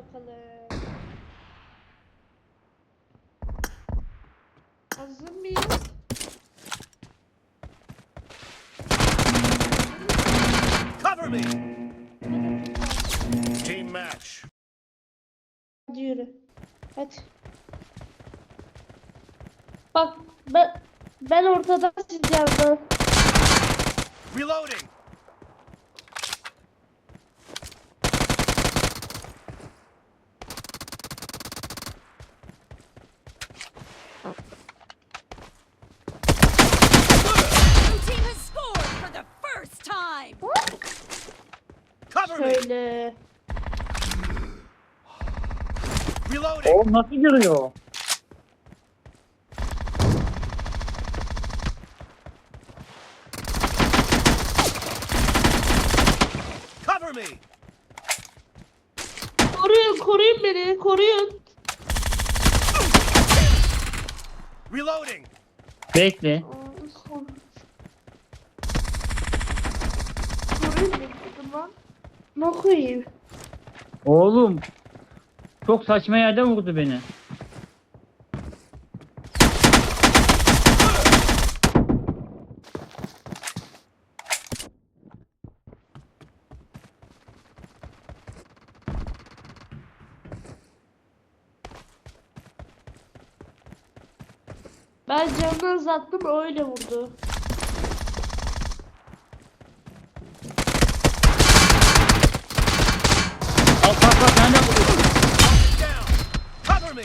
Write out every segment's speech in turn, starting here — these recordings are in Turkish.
bakalım. Hazır mıyız? Cover me. Team match. Hadi yürü. Hadi. Bak ben ben ortada siz yandan. Reloading. Blue team has scored for the first time. Cover me. Şöyle. Reloading. Oğlum nasıl? Cover me. Koruyun koruyun beni koruyun. Reloading. Bekle. Beni dedim lan. Ne koyayım? Oğlum. Çok saçma yerden vurdu beni. Ben canını uzattım öyle vurdu. Al bak bak nereden vuruyor? Down. Cover me.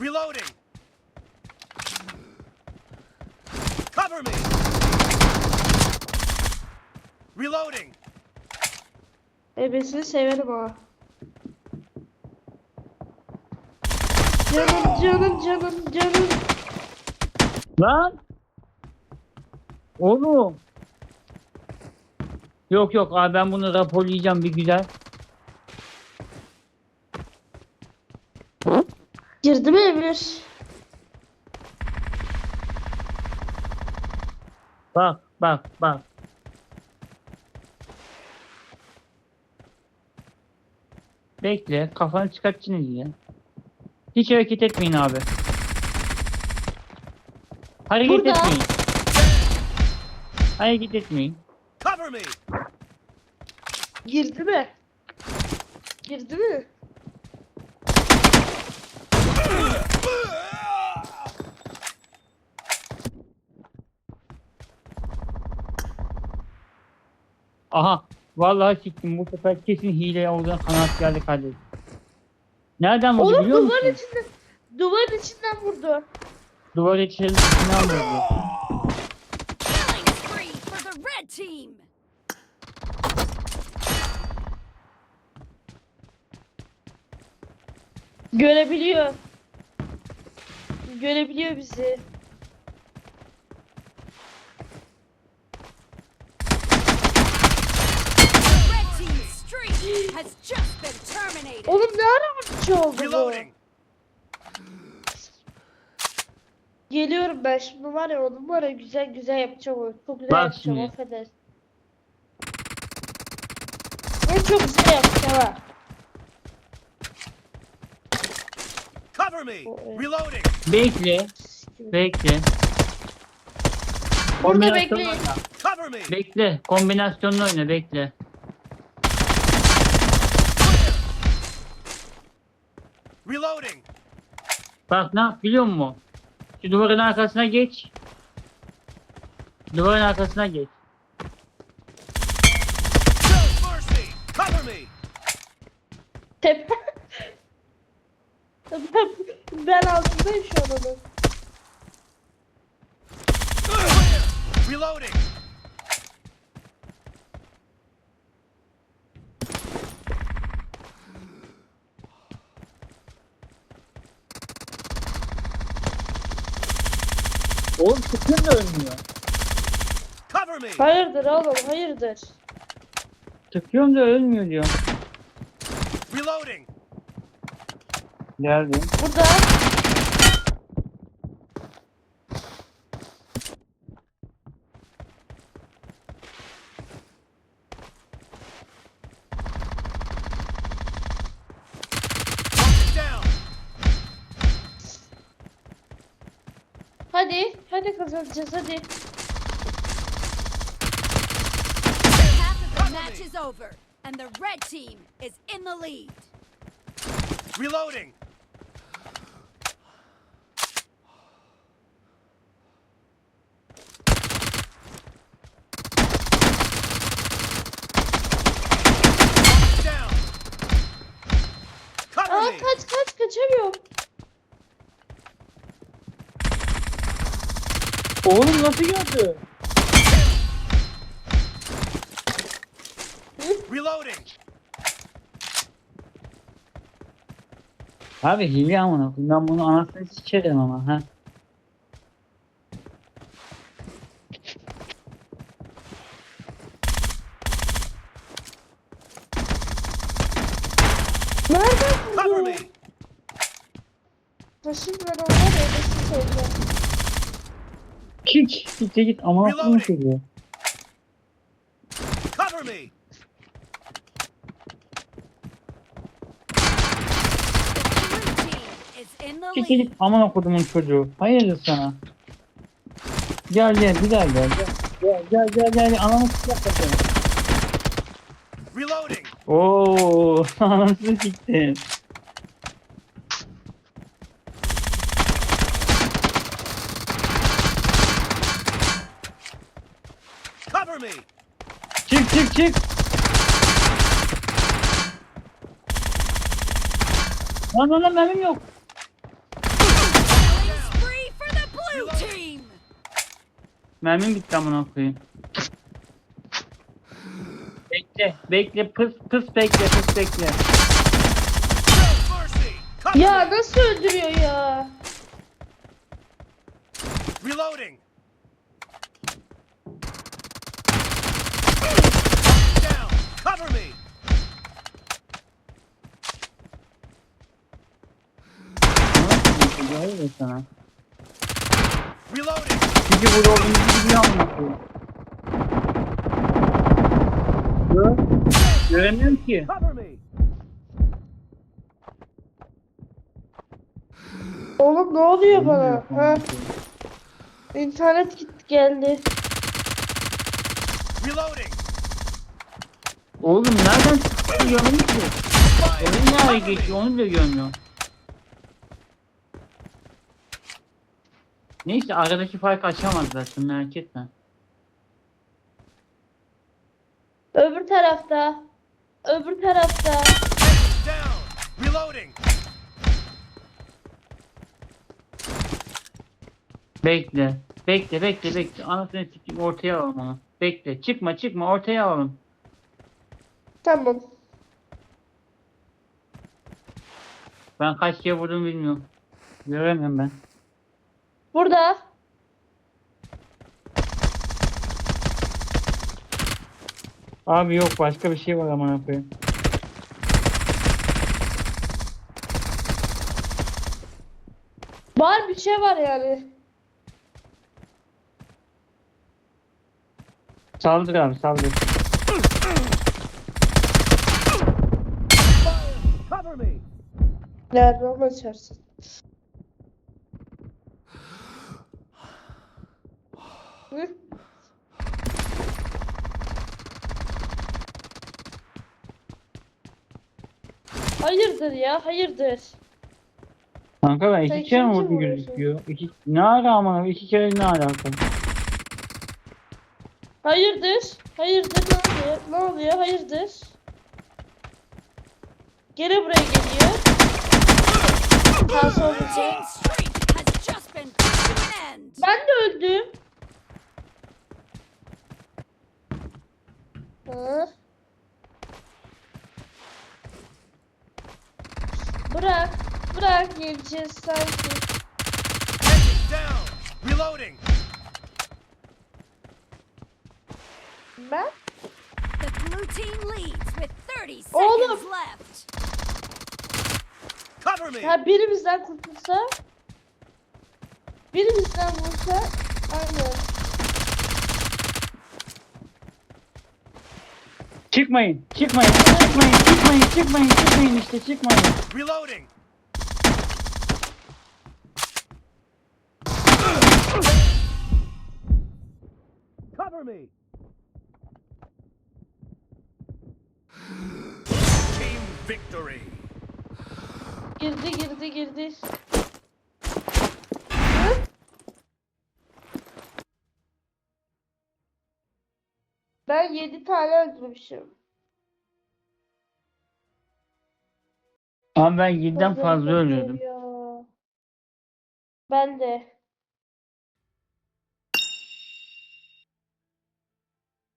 Reloading. Cover me. Reloading. Ebesini severim ha. Canım canım canım canım. Lan. Oğlum. Yok yok abi ben bunu raporlayacağım bir güzel. Girdi mi Emir? Bak bak bak. Bekle kafanı çıkartacaksın ya. Hiç hareket etmeyin abi. Hareket Burada. etmeyin. Hareket etmeyin. Cover me. Girdi mi? Girdi mi? Aha. Vallahi siktim. Bu sefer kesin hile olduğuna kanaat geldi kardeşim. Nereden vurdu Oğlum biliyor duvar musun? içinden duvar içinden vurdu. Duvar içerisinden vurdu. Killing spree for the red team. Görebiliyor. Görebiliyor bizi. Oğlum ne ara vurdu oldu bu? Reloading. Geliyorum ben şimdi var ya onun var ya güzel güzel yapacağım onu. Çok güzel Bak yapacağım şimdi. affedersin. Ben çok güzel yapacağım ha. Cover me. Reloading. Bekle. Bekle. Burada Kombinasyonla bekleyin. oyna. Cover me. Bekle. Kombinasyonla oyna bekle. Reloading. Bak ne yap biliyor musun? Şu duvarın arkasına geç. Duvarın arkasına geç. No mercy. Cover me. Tep. ben, ben altındayım şu an onun. Reloading. Oğlum sıkın da ölmüyor. Cover me. Hayırdır oğlum hayırdır. Sıkıyorum da ölmüyor diyor. Reloading. Geldim. Burada. Hadi. Hadi kazanacağız hadi. Half match is over, and the red team is in the lead. Reloading. Oğlum nasıl gördü? Reloading. Abi hile amına koyayım. Ben bunu anasını sikerim ama ha. Nereden Cover me. Taşın ben ona öylesi söyleyeceğim. Hiç hiç git koyayım Reloading. çocuğu. Cover me. The blue team is in the Hiç lead. git amına kodumun çocuğu. Hayırdır sana? Gel gel bir daha gel. Gel gel gel gel, gel. ananı sikeyim. Reloading. Oo anasını siktim. Cover me. Çık. Lan lan lan mermim yok. Killing spree for the blue team. Mermim bitti amına koyayım. Bekle, bekle, pıs pıs bekle, pıs bekle. Ya nasıl öldürüyor ya? Reloading. Cover me. Sana. Reloading. Çünkü burada olduğumuzu biliyor koyayım. Gör. Göremiyorum ki. Cover me. Oğlum ne oluyor bana? Ha? İnternet gitti geldi. Reloading. Oğlum nereden çıktı görmedim ki. Oyun nereye geçiyor onu bile görmüyorum. Neyse aradaki fark açamaz zaten merak etme. Öbür tarafta. Öbür tarafta. Bekle. Bekle bekle bekle. Anasını sikeyim ortaya alalım onu. Bekle. Çıkma çıkma ortaya alalım. Tamam. Ben kaç kere vurdum bilmiyorum. Göremiyorum ben. Burada. Abi yok başka bir şey var amına koyayım. Var bir şey var yani. Saldır abi saldır. Cover me. Nerede onu açarsın. Hı? Hayırdır ya, hayırdır. Kanka ben Sen iki kere mi ikinci vurdum mi vuruyorsun? gözüküyor? İki... Ne ara amına iki kere ne alaka? Hayırdır? Hayırdır ne oluyor? Ne oluyor? Hayırdır? Gene buraya geliyor. Ben de öldüm. Bırak. Bırak geleceğiz sanki. Reloading. Ben? The blue team leads with 30 Oğlum. seconds left. Cover me. Ha birimizden kurtulsa. Birimizden vursa. Aynen. Çıkmayın, çıkmayın, çıkmayın, çıkmayın, çıkmayın, çıkmayın işte çıkmayın. Reloading. Cover me. Team victory. Girdi girdi girdi. Ben 7 tane öldürmüşüm. Ama ben 7'den Çok fazla ya. Ben de.